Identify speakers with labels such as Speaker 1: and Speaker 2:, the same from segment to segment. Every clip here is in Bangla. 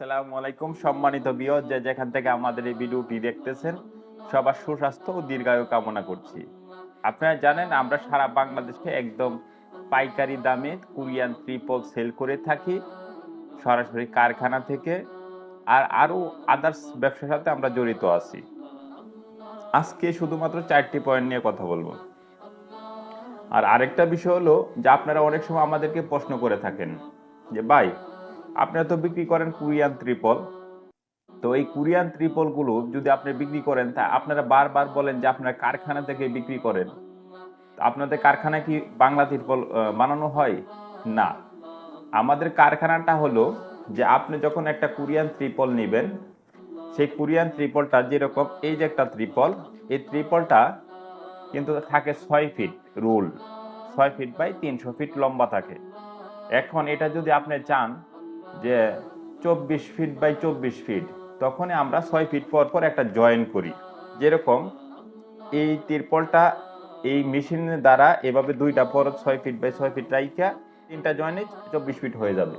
Speaker 1: আসসালামু আলাইকুম সম্মানিত বিয়র যে যেখান থেকে আমাদের এই ভিডিওটি দেখতেছেন, সবার সুস্বাস্থ্য ও দীর্ঘায়ু কামনা করছি। আপনারা জানেন, আমরা সারা বাংলাদেশে একদম পাইকারি দামে কুরিয়ান ট্রিপল সেল করে থাকি, সরাসরি কারখানা থেকে, আর আরও আদার্স ব্যবসার সাথে আমরা জড়িত আছি। আজকে শুধুমাত্র চারটি পয়েন্ট নিয়ে কথা বলব। আর আরেকটা বিষয় হলো যে আপনারা অনেক সময় আমাদেরকে প্রশ্ন করে থাকেন যে, ভাই আপনারা তো বিক্রি করেন কুরিয়ান ত্রিপল। তো এই কুরিয়ান ত্রিপলগুলো যদি আপনি বিক্রি করেন, তা আপনারা বারবার বলেন যে আপনারা কারখানা থেকে বিক্রি করেন। আপনাদের কারখানায় কি বাংলা ত্রিপল বানানো হয়? না। আমাদের কারখানাটা হলো যে আপনি যখন একটা কুরিয়ান ত্রিপল নেবেন, সেই কুরিয়ান ত্রিপলটা যেরকম এই যে একটা ত্রিপল, এই ত্রিপলটা কিন্তু থাকে ছয় ফিট রুল, ছয় ফিট বাই তিনশো ফিট লম্বা থাকে। এখন এটা যদি আপনি চান যে চব্বিশ ফিট বাই চব্বিশ ফিট তখনই আমরা ছয় ফিট পর পর একটা জয়েন করি। যেরকম এই তিরপলটা এই মেশিনের দ্বারা এভাবে দুইটা পর ছয় ফিট বাই ছয় ফিট রাইখা তিনটা জয়েন্টে চব্বিশ ফিট হয়ে যাবে।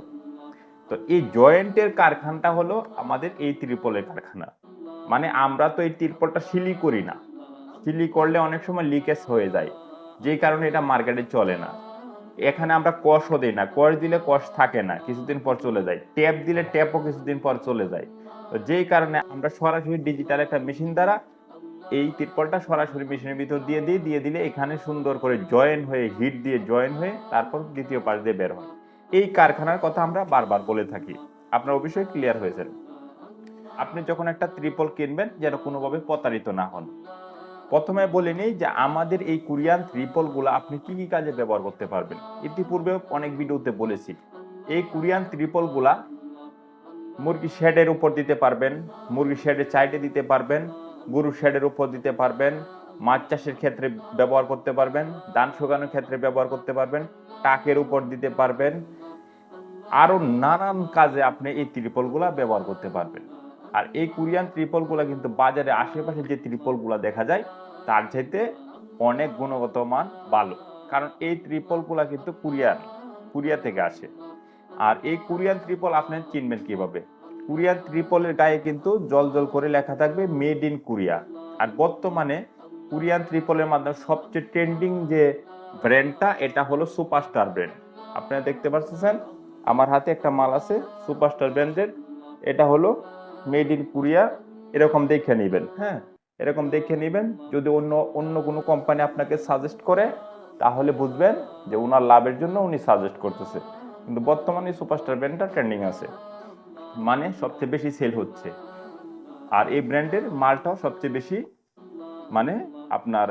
Speaker 1: তো এই জয়েন্টের কারখানাটা হলো আমাদের এই ত্রিপলের কারখানা। মানে আমরা তো এই ত্রিপলটা সিলি করি না। সিলি করলে অনেক সময় লিকেজ হয়ে যায়। যেই কারণে এটা মার্কেটে চলে না। এখানে আমরা কষও দিই না। কষ দিলে কষ থাকে না, কিছুদিন পর চলে যায়। ট্যাপ দিলে ট্যাপও কিছুদিন পর চলে যায়। তো যেই কারণে আমরা সরাসরি ডিজিটাল একটা মেশিন দ্বারা এই তিরপলটা সরাসরি মেশিনের ভিতর দিয়ে দিই, দিয়ে দিলে এখানে সুন্দর করে জয়েন হয়ে হিট দিয়ে জয়েন হয়ে তারপর দ্বিতীয় পাশ দিয়ে বের হয়। এই কারখানার কথা আমরা বারবার বলে থাকি। আপনার অবশ্যই ক্লিয়ার হয়েছেন আপনি যখন একটা ত্রিপল কিনবেন যেন কোনোভাবে প্রতারিত না হন। প্রথমে বলে নিই যে আমাদের এই কুরিয়ান ত্রিপলগুলো আপনি কি কি কাজে ব্যবহার করতে পারবেন। ইতিপূর্বে অনেক ভিডিওতে বলেছি। এই কুরিয়ান ত্রিপলগুলা মুরগি শেডের উপর দিতে পারবেন, মুরগি শেডের চাইডে দিতে পারবেন, গরু শেডের উপর দিতে পারবেন, মাছ চাষের ক্ষেত্রে ব্যবহার করতে পারবেন, ধান শুকানোর ক্ষেত্রে ব্যবহার করতে পারবেন টাকের উপর দিতে পারবেন। আরও নানান কাজে আপনি এই ত্রিপলগুলা ব্যবহার করতে পারবেন। আর এই কুরিয়ান ত্রিপলগুলা কিন্তু বাজারে আশেপাশে যে ত্রিপলগুলা দেখা যায়, তার চাইতে অনেক গুণগত মান ভালো। কারণ এই ত্রিপলগুলা কিন্তু কুরিয়ান কুরিয়া থেকে আসে। আর এই কুরিয়ান ত্রিপল আপনি চিনবেন কীভাবে? কুরিয়ান ত্রিপলের গায়ে কিন্তু জল জল করে লেখা থাকবে, মেড ইন কুরিয়া। আর বর্তমানে কুরিয়ান ত্রিপলের মাধ্যমে সবচেয়ে ট্রেন্ডিং যে ব্র্যান্ডটা, এটা হলো সুপারস্টার ব্র্যান্ড। আপনারা দেখতে পাচ্ছেন আমার হাতে একটা মাল আছে, সুপারস্টার ব্র্যান্ডের। এটা হলো মেড ইন কোরিয়া এরকম দেখে নেবেন হ্যাঁ? এরকম দেখে নেবেন, যদি অন্য অন্য কোনো কোম্পানি আপনাকে সাজেস্ট করে, তাহলে বুঝবেন যে ওনার লাভের জন্য উনি সাজেস্ট করতেছে। কিন্তু বর্তমানে সুপারস্টার ব্র্যান্ডটা ট্রেন্ডিং আছে। মানে সবচেয়ে বেশি সেল হচ্ছে। আর এই ব্র্যান্ডের মালটাও সবচেয়ে বেশি মানে আপনার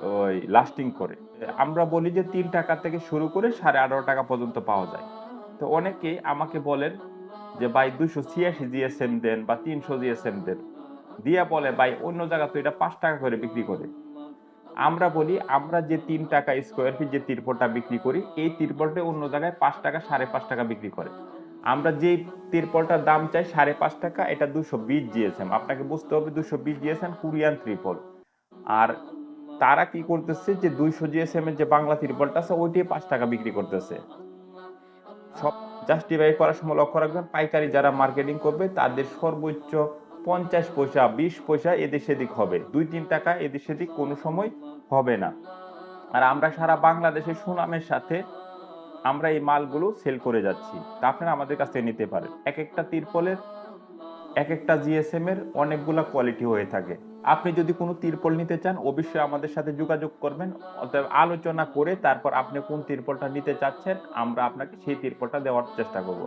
Speaker 1: ওই লাস্টিং করে। আমরা বলি যে তিন টাকা থেকে শুরু করে সাড়ে আঠারো টাকা পর্যন্ত পাওয়া যায়। তো অনেকেই আমাকে বলেন যে ভাই দুইশো ছিয়াশি জিএসএম দেন বা তিনশো জিএসএম দেন। দিয়া বলে, ভাই, অন্য জায়গা তো এটা পাঁচ টাকা করে বিক্রি করে। আমরা বলি, আমরা যে তিন টাকা স্কোয়ার ফিট যে তিরপলটা বিক্রি করি, এই তিরপলটা অন্য জায়গায় পাঁচ টাকা, সাড়ে পাঁচ টাকা বিক্রি করে। আমরা যে তিরপলটার দাম চাই, সাড়ে পাঁচ টাকা, এটা দুশো বিশ জিএসএম আপনাকে বুঝতে হবে দুশো বিশ জিএসএম কুরিয়ান ত্রিপল আর তারা কি করতেছে যে দুইশো জিএসএম এর যে বাংলা তিরপলটা আছে, ওইটাই পাঁচ টাকা বিক্রি করতেছে। সব জাস্টিফাই করার সময় লক্ষ্য রাখবেন, পাইকারি যারা মার্কেটিং করবে, তাদের সর্বোচ্চ পঞ্চাশ পয়সা, বিশ পয়সা এদিক সেদিক হবে। দুই, তিন টাকা এদিক সেদিক কোনো সময় হবে না। আর আমরা সারা বাংলাদেশের সুনামের সাথে আমরা এই মালগুলো সেল করে যাচ্ছি। তা আপনারা আমাদের কাছ থেকে নিতে পারেন। এক একটা তিরপলের, এক একটা জিএসএম এর অনেকগুলা কোয়ালিটি হয়ে থাকে। আপনি যদি কোনো তিরপল নিতে চান, অবশ্যই আমাদের সাথে যোগাযোগ করবেন। অতএব আলোচনা করে তারপর আপনি কোন তিরপলটা নিতে চাচ্ছেন, আমরা আপনাকে সেই তিরপলটা দেওয়ার চেষ্টা করব।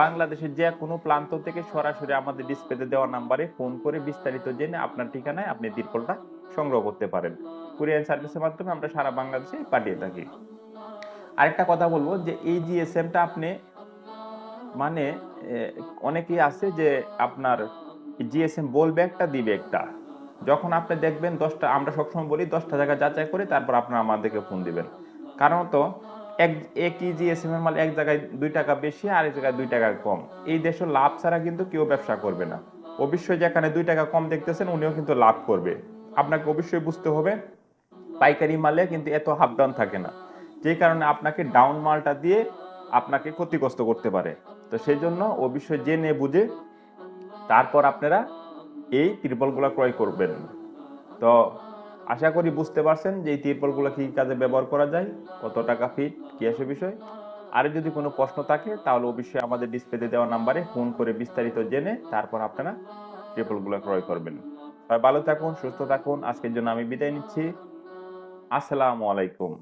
Speaker 1: বাংলাদেশের যে কোনো প্রান্ত থেকে সরাসরি আমাদের ডিসপ্লেতে দেওয়া নাম্বারে ফোন করে বিস্তারিত জেনে আপনার ঠিকানায় আপনি তিরপলটা সংগ্রহ করতে পারেন। কুরিয়ার সার্ভিসের মাধ্যমে আমরা সারা বাংলাদেশে পাঠিয়ে থাকি। আরেকটা কথা বলব যে, এই জিএসএমটা আপনি মানে অনেকেই আছে যে আপনার জিএসএম বলবে একটা দিবে একটা। যখন আপনি দেখবেন দশটা, আমরা সবসময় বলি দশটা জায়গা যাচাই করে তারপর আপনারা আমাদেরকে ফোন দিবেন। কারণ তো এক একই জিএসএম এর মাল এক জায়গায় দুই টাকা বেশি, আর এক জায়গায় দুই টাকা কম। এই দেশে লাভ ছাড়া কিন্তু কেউ ব্যবসা করবে না। অবশ্যই যেখানে দুই টাকা কম দেখতেছেন, উনিও কিন্তু লাভ করবে। আপনাকে অবশ্যই বুঝতে হবে, পাইকারি মালে কিন্তু এত হাফ ডাউন থাকে না। যে কারণে আপনাকে ডাউন মালটা দিয়ে আপনাকে ক্ষতিগ্রস্ত করতে পারে। তো সেই জন্য অবশ্যই জেনে বুঝে তারপর আপনারা এই তিরপলগুলো ক্রয় করবেন। তো আশা করি বুঝতে পারছেন যে এই তিরপলগুলো কি কাজে ব্যবহার করা যায়, কত টাকা ফিট কি আসে বিষয়। আর যদি কোনো প্রশ্ন থাকে, তাহলে অবশ্যই আমাদের ডিসপ্লেতে দেওয়া নাম্বারে ফোন করে বিস্তারিত জেনে তারপর আপনারা তিরপলগুলো ক্রয় করবেন। ভালো থাকুন, সুস্থ থাকুন। আজকের জন্য আমি বিদায় নিচ্ছি। আসসালামু আলাইকুম।